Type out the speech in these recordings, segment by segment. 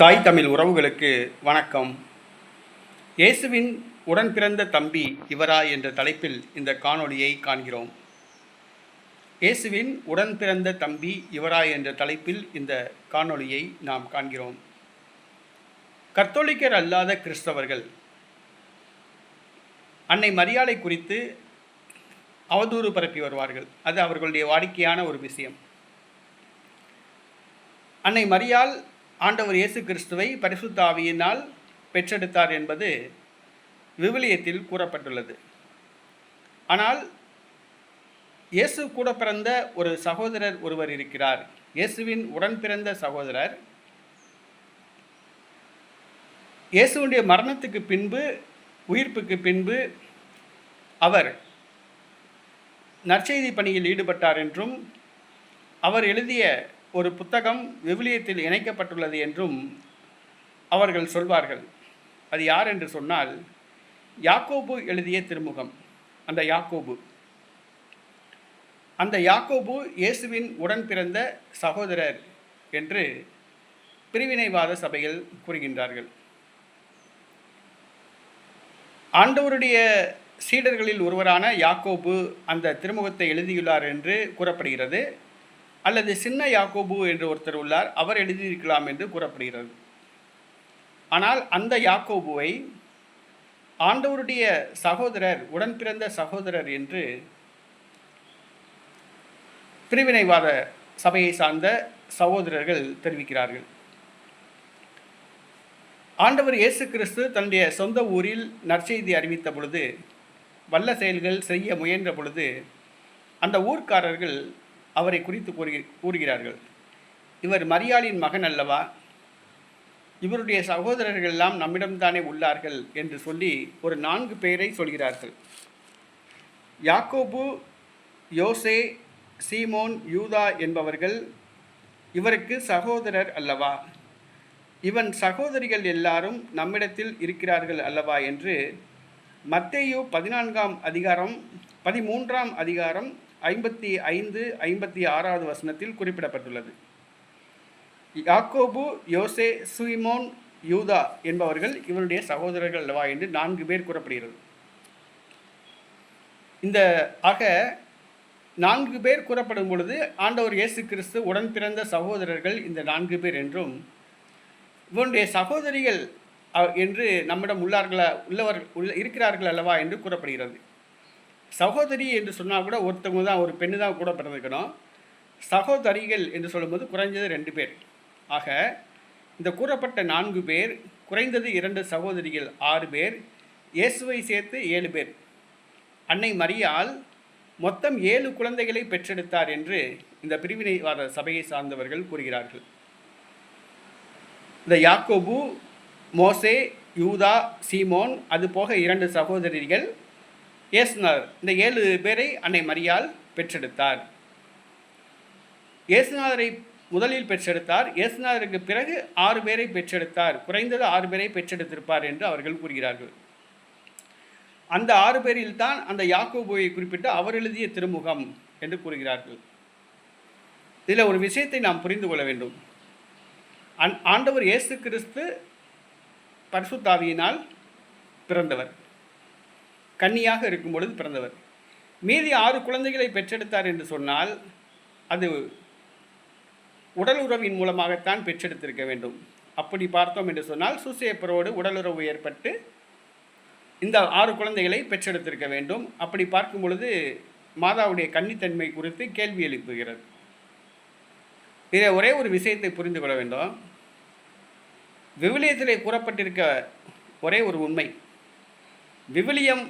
தாய் தமிழ் உறவுகளுக்கு வணக்கம். இயேசுவின் உடன் பிறந்த தம்பி இவரா என்ற தலைப்பில் இந்த காணொளியை காண்கிறோம். இயேசுவின் உடன் பிறந்த தம்பி இவரா என்ற தலைப்பில் இந்த காணொளியை நாம் காண்கிறோம். கத்தோலிக்கர் அல்லாத கிறிஸ்தவர்கள் அன்னை மரியாதை குறித்து அவதூறு பரப்பி வருவார்கள். அது அவர்களுடைய வாடிக்கையான ஒரு விஷயம். அன்னை மரியாள் ஆண்டவர் இயேசு கிறிஸ்துவை பரிசுத்தாவியினால் பெற்றெடுத்தார் என்பது விவிலியத்தில் கூறப்பட்டுள்ளது. ஆனால் இயேசு கூட பிறந்த ஒரு சகோதரர் ஒருவர் இருக்கிறார். இயேசுவின் உடன் பிறந்த சகோதரர். இயேசுடைய மரணத்துக்கு பின்பு உயிர்ப்புக்கு பின்பு அவர் நற்செய்தி பணியில் ஈடுபட்டார் என்றும் அவர் எழுதிய ஒரு புத்தகம் விவிலியத்தில் இணைக்கப்பட்டுள்ளது என்றும் அவர்கள் சொல்வார்கள். அது யார் என்று சொன்னால் யாக்கோபு எழுதிய திருமுகம். அந்த யாக்கோபு. அந்த யாக்கோபு இயேசுவின் உடன் பிறந்த சகோதரர் என்று பிரிவினைவாத சபைகள் கூறுகின்றார்கள். ஆண்டவருடைய சீடர்களில் ஒருவரான யாக்கோபு அந்த திருமுகத்தை எழுதியுள்ளார் என்று கூறப்படுகிறது. அல்லது சின்ன யாக்கோபு என்று ஒருத்தர் உள்ளார் அவர் எழுதியிருக்கலாம் என்று கூறப்படுகிறது. ஆனால் அந்த யாக்கோபுவை ஆண்டவருடைய சகோதரர் உடன் பிறந்த சகோதரர் என்று பிரிவினைவாத சபையை சார்ந்த சகோதரர்கள் தெரிவிக்கிறார்கள். ஆண்டவர் இயேசு கிறிஸ்து தன்னுடைய சொந்த ஊரில் நற்செய்தி அறிவித்த பொழுது வல்ல செயல்கள் செய்ய முயன்ற பொழுது அந்த ஊர்க்காரர்கள் அவரை குறித்து கூறுகி கூறுகிறார்கள். இவர் மரியாளின் மகன் அல்லவா? இவருடைய சகோதரர்கள் எல்லாம் நம்மிடம்தானே உள்ளார்கள் என்று சொல்லி ஒரு நான்கு பேரை சொல்கிறார்கள். யாக்கோபு யோசே சீமோன் யூதா என்பவர்கள் இவருக்கு சகோதரர் அல்லவா? இவன் சகோதரிகள் எல்லாரும் நம்மிடத்தில் இருக்கிறார்கள் அல்லவா என்று மத்தேயு பதினான்காம் அதிகாரம் பதிமூன்றாம் அதிகாரம் ஐம்பத்தி ஐந்து ஐம்பத்தி ஆறாவது வசனத்தில் குறிப்பிடப்பட்டுள்ளது. யாக்கோபு யோசே சுயிமோன் யூதா என்பவர்கள் இவருடைய சகோதரர்கள் அல்லவா என்று நான்கு பேர் கூறப்படுகிறது. இந்த ஆக நான்கு பேர் கூறப்படும் பொழுது ஆண்டவர் இயேசு கிறிஸ்து உடன் பிறந்த சகோதரர்கள் இந்த நான்கு பேர் என்றும் இவனுடைய சகோதரிகள் என்று நம்மிடம் உள்ளார்களா உள்ளவர் உள்ள இருக்கிறார்கள் அல்லவா என்று கூறப்படுகிறது. சகோதரி என்று சொன்னால் கூட ஒருத்தவங்க தான் ஒரு பெண்ணு தான் கூட பிறந்திருக்கணும். சகோதரிகள் என்று சொல்லும்போது குறைஞ்சது ரெண்டு பேர். ஆக இந்த கூறப்பட்ட நான்கு பேர் குறைந்தது இரண்டு சகோதரிகள் ஆறு பேர் இயேசுவை சேர்த்து ஏழு பேர். அன்னை மரியால் மொத்தம் ஏழு குழந்தைகளை பெற்றெடுத்தார் என்று இந்த பிரிவினைவாத சபையை சார்ந்தவர்கள் கூறுகிறார்கள். இந்த யாக்கோபு மோசே யூதா சீமோன் அது போக இரண்டு சகோதரிகள் இயேசுநாதர். இந்த ஏழு பேரை அன்னை மரியால் பெற்றெடுத்தார். இயேசுநாதரை முதலில் பெற்றெடுத்தார். இயேசுநாதருக்கு பிறகு ஆறு பேரை பெற்றெடுத்தார். குறைந்தது ஆறு பேரை பெற்றெடுத்திருப்பார் என்று அவர்கள் கூறுகிறார்கள். அந்த ஆறு பேரில் தான் அந்த யாக்கோபுவை குறிப்பிட்டு அவர் எழுதிய திருமுகம் என்று கூறுகிறார்கள். இதில் ஒரு விஷயத்தை நாம் புரிந்து கொள்ள வேண்டும். அன் ஆண்டவர் இயேசு கிறிஸ்து பரிசுத்தாவியினால் பிறந்தவர். கன்னியாக இருக்கும் பொழுது பிறந்தவர். மீதி ஆறு குழந்தைகளை பெற்றெடுத்தார் என்று சொன்னால் அது உடல் உறவின் மூலமாகத்தான் பெற்றெடுத்திருக்க வேண்டும். அப்படி பார்த்தோம் என்று சொன்னால் சூசேப்பரோடு உடலுறவு ஏற்பட்டு இந்த ஆறு குழந்தைகளை பெற்றெடுத்திருக்க வேண்டும். அப்படி பார்க்கும் பொழுது மாதாவுடைய கன்னித்தன்மை குறித்து கேள்வி எழுப்புகிறது. இதை ஒரே ஒரு விஷயத்தை புரிந்து கொள்ள வேண்டும். விவிலியத்திலே கூறப்பட்டிருக்க ஒரே ஒரு உண்மை. விவிலியம்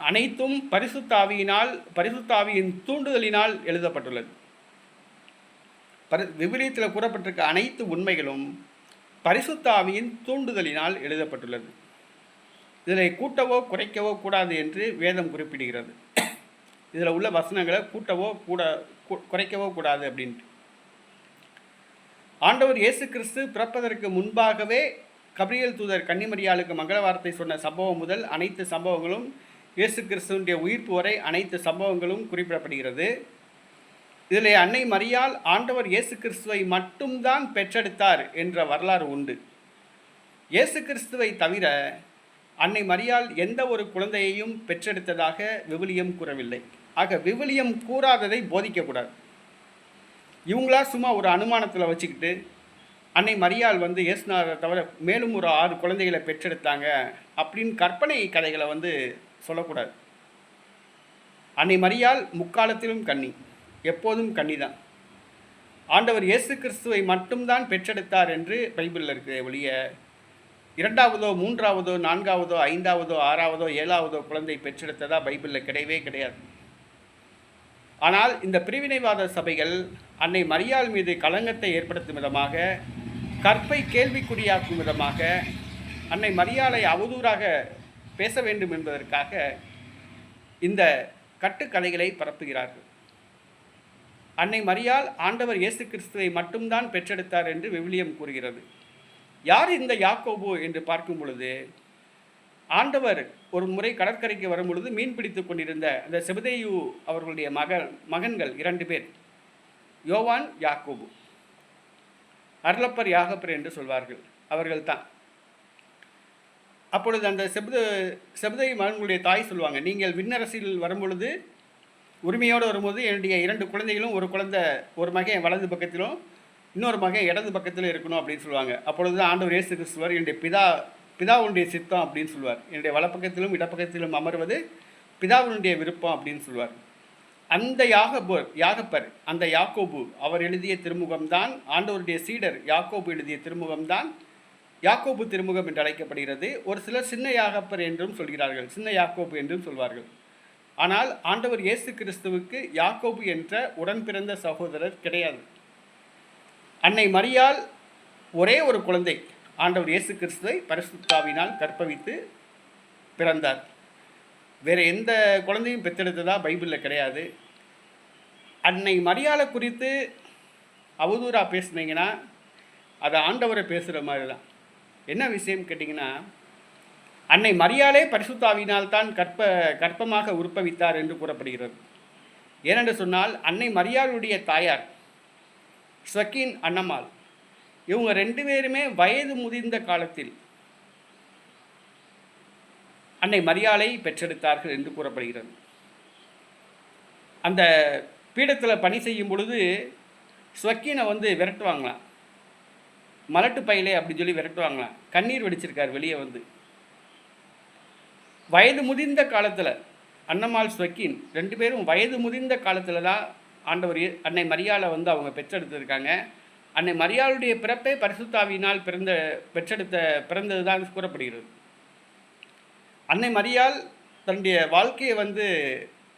அனைத்தும் பரிசுத்தாவியினால் பரிசுத்தாவியின் தூண்டுதலினால் எழுதப்பட்டுள்ளது. பரி விபரீத்தில் கூறப்பட்டிருக்க அனைத்து உண்மைகளும் பரிசுத்தாவியின் தூண்டுதலினால் எழுதப்பட்டுள்ளது. இதனை கூட்டவோ குறைக்கவோ கூடாது என்று வேதம் குறிப்பிடுகிறது. இதில் உள்ள வசனங்களை கூட்டவோ கூட குறைக்கவோ கூடாது அப்படின்ட்டு. ஆண்டவர் இயேசு கிறிஸ்து பிறப்பதற்கு முன்பாகவே கபிரியல் தூதர் கன்னிமரியாளுக்கு மங்கள வார்த்தை சொன்ன சம்பவம் முதல் அனைத்து சம்பவங்களும் இயேசு கிறிஸ்துவனுடைய உயிர்ப்பு வரை அனைத்து சம்பவங்களும் குறிப்பிடப்படுகிறது. இதில் அன்னை மரியால் ஆண்டவர் இயேசு கிறிஸ்துவை மட்டும்தான் பெற்றெடுத்தார் என்ற வரலாறு உண்டு. இயேசு கிறிஸ்துவை தவிர அன்னை மரியால் எந்த ஒரு குழந்தையையும் பெற்றெடுத்ததாக விவிலியம் கூறவில்லை. ஆக விவிலியம் கூறாததை போதிக்கக்கூடாது. இவங்களா சும்மா ஒரு அனுமானத்தில் வச்சுக்கிட்டு அன்னை மரியால் வந்து இயேசுநாதரை தவிர மேலும் ஒரு ஆறு குழந்தைகளை பெற்றெடுத்தாங்க அப்படின்னு கற்பனை கதைகளை வந்து சொல்லக்கூடாது. அன்னை மரியால் முக்காலத்திலும் கன்னி எப்போதும் கன்னி தான் ஆண்டவர் இயேசு கிறிஸ்துவை மட்டும்தான் பெற்றெடுத்தார் என்று பைபிளில் இருக்கிற ஒழிய இரண்டாவதோ மூன்றாவதோ நான்காவதோ ஐந்தாவதோ ஆறாவதோ ஏழாவதோ குழந்தை பெற்றெடுத்ததா பைபிளில் கிடையவே கிடையாது. ஆனால் இந்த பிரிவினைவாத சபைகள் அன்னை மரியாள் மீது களங்கத்தை ஏற்படுத்தும் விதமாக கற்பை கேள்விக்குறியாக்கும் விதமாக அன்னை மரியாளை அவதூறாக பேச வேண்டும் என்பதற்காக இந்த கட்டுக்கதைகளை பரப்புகிறார்கள். அன்னை மரியால் ஆண்டவர் இயேசு கிறிஸ்துவை மட்டும்தான் பெற்றெடுத்தார் என்று விவிலியம் கூறுகிறது. யார் இந்த யாக்கோபு என்று பார்க்கும் பொழுது ஆண்டவர் ஒரு முறை கடற்கரைக்கு வரும் பொழுது மீன் பிடித்து கொண்டிருந்த அந்த செபதேயு அவர்களுடைய மகன் மகன்கள் இரண்டு பேர் யோவான் யாக்கோபு. அருளப்பர் யாகப்பர் என்று சொல்வார்கள். அவர்கள்தான். அப்பொழுது அந்த செபுத செபுதை மகன்களுடைய தாய் சொல்லுவாங்க நீங்கள் விண்ணரசில் வரும்பொழுது உரிமையோடு வரும்போது என்னுடைய இரண்டு குழந்தைகளும் ஒரு குழந்தை ஒரு மகன் வலது பக்கத்திலும் இன்னொரு மகன் இடது பக்கத்திலும் இருக்கணும் அப்படின்னு சொல்லுவாங்க. அப்பொழுது தான் ஆண்டவர் இயேசு கிறிஸ்துவர் என்னுடைய பிதா பிதாவுடைய சித்தம் அப்படின்னு சொல்லுவார். என்னுடைய வலப்பக்கத்திலும் இடப்பக்கத்திலும் அமர்வது பிதாவினுடைய விருப்பம் அப்படின்னு சொல்லுவார். அந்த யாகபோர் யாகப்பர் அந்த யாக்கோபு அவர் எழுதிய திருமுகம்தான் ஆண்டவருடைய சீடர் யாக்கோபு எழுதிய திருமுகம்தான் யாக்கோபு திருமுகம் என்று அழைக்கப்படுகிறது. ஒரு சிலர் சின்ன யாகப்பர் என்றும் சொல்கிறார்கள். சின்ன யாக்கோபு என்றும் சொல்வார்கள். ஆனால் ஆண்டவர் இயேசு கிறிஸ்துவுக்கு யாக்கோபு என்ற உடன் பிறந்த சகோதரர் கிடையாது. அன்னை மரியால் ஒரே ஒரு குழந்தை. ஆண்டவர் இயேசு கிறிஸ்துவை பரிசுத்தாவினால் கற்பவித்து பிறந்தார். வேறு எந்த குழந்தையும் பெற்றெடுத்ததாக பைபிளில் கிடையாது. அன்னை மரியாதை குறித்து அவதூறாக பேசுனீங்கன்னா அதை ஆண்டவரை பேசுகிற மாதிரி தான் என்ன விஷயம் கேட்டிங்கன்னா அன்னை மரியாலே பரிசுத்தாவினால் தான் கற்ப கற்பமாக உற்பவித்தார் என்று கூறப்படுகிறது. ஏனென்று சொன்னால் அன்னை மரியாளுடைய தாயார் ஸ்வக்கீன் அன்னம்மாள் இவங்க ரெண்டு பேருமே வயது முதிர்ந்த காலத்தில் அன்னை மரியாலை பெற்றெடுத்தார்கள் என்று கூறப்படுகிறது. அந்த பீடத்தில் பணி செய்யும் பொழுது ஸ்வக்கீனை வந்து விரட்டுவாங்களாம். மலட்டு பையிலே அப்படின்னு சொல்லி விரட்டுவாங்களாம். கண்ணீர் வெடிச்சிருக்கார் வெளியே வந்து. வயது முதிர்ந்த காலத்தில் அன்னம்மாள் ஸ்வக்கீன் ரெண்டு பேரும் வயது முதிர்ந்த காலத்தில் தான் ஆண்டவர் அன்னை மரியாலை வந்து அவங்க பெற்றெடுத்திருக்காங்க. அன்னை மரியாளுடைய பிறப்பே பரிசுத்தாவினால் பிறந்த பெற்றெடுத்த பிறந்தது தான் கூறப்படுகிறது. அன்னை மரியாள் தன்னுடைய வாழ்க்கையை வந்து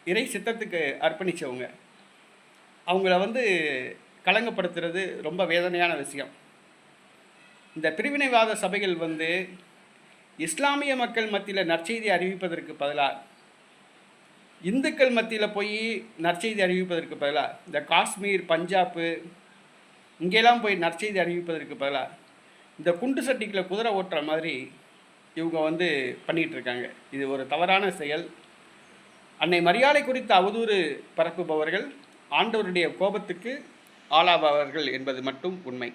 இறை சித்தத்துக்கு அர்ப்பணித்தவங்க அவங்கள வந்து களங்கப்படுத்துறது ரொம்ப வேதனையான விஷயம். இந்த பிரிவினைவாத சபைகள் வந்து இஸ்லாமிய மக்கள் மத்தியில் நற்செய்தி அறிவிப்பதற்கு பதிலாக இந்துக்கள் மத்தியில் போய் நற்செய்தி அறிவிப்பதற்கு பதிலாக இந்த காஷ்மீர் பஞ்சாப்பு இங்கெல்லாம் போய் நற்செய்தி அறிவிப்பதற்கு பதிலாக இந்த குண்டு சட்டிக்கில் குதிரை ஓட்டுற மாதிரி இவங்க வந்து பண்ணிகிட்டு இருக்காங்க இது ஒரு தவறான செயல். அன்னை மரியாதை குறித்த அவதூறு பரப்புபவர்கள் ஆண்டவருடைய கோபத்துக்கு ஆளாபவர்கள் என்பது மட்டும் உண்மை.